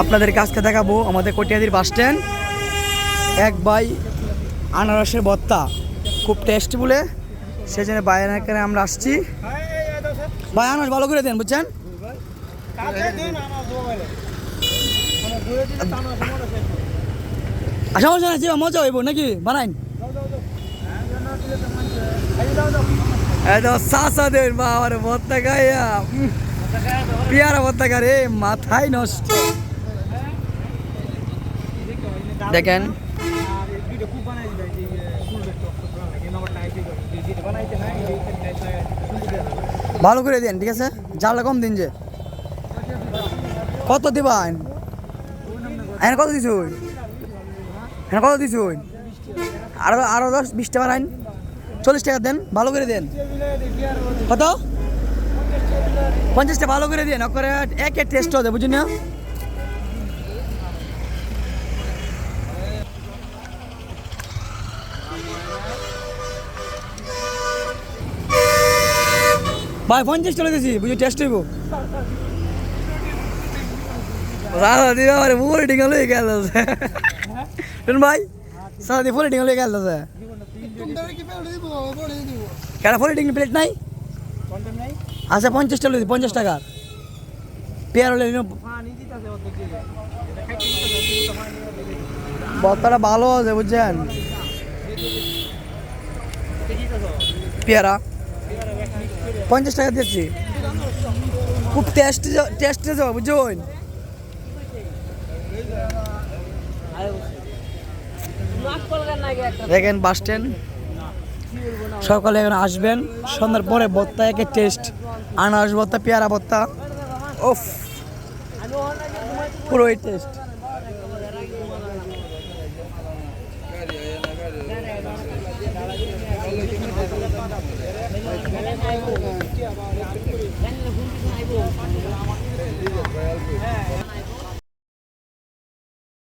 আপনাদেরকে কাছকে দেখাবো আমাদের কটিয়াদির বাস স্ট্যান্ড। এক বাই আনারসের বত্তা, খুব টেস্টি বলে। সেই জন্য এখানে আমরা আসছি। ভাই, আনারস ভালো করে দেন, বুঝছেন? নাই যেবা মজা হইব নাকি? বানাইন। মাথায় নষ্ট। দেখেন। ভালো করে দেন, ঠিক আছে? জালটা কম দিন যে। কত দিবান? এখানে কত দিছ এখানে কত দিছ আরও আরও দশ, বিশ টাকা আইন চল্লিশ টাকা দেন, ভালো করে দেন। কত? পঞ্চাশটা ভালো করে দেন। করে একে টেস্ট হবে বুঝলি না? ভাই পঞ্চাশ টাকা দিয়েছি বুঝি টেস্ট হইব। দাদা দিবা মানে পুরো ডিঙ্গা লয়ে গেল। শুন ভাই সাদা পুরো ডিঙ্গা লয়ে গেল কেন ফুল ডিঙ্গি প্লেট নাই? আচ্ছা পঞ্চাশ টাকা দিই পঞ্চাশ টাকা। পেয়ার হলে ভালো আছে, বুঝছেন? পেয়ারা। পঞ্চাশ টাকা দিয়েছি। খুব টেস্ট টেস্ট যাব বুঝছেন দেখেন বাস স্ট্যান্ড সকালে এখন আসবেন, সন্ধ্যার পরে ভত্তা একে টেস্ট আনারস ভত্তা পেয়ারা ভত্তা ওফ পুরোই টেস্ট আইবো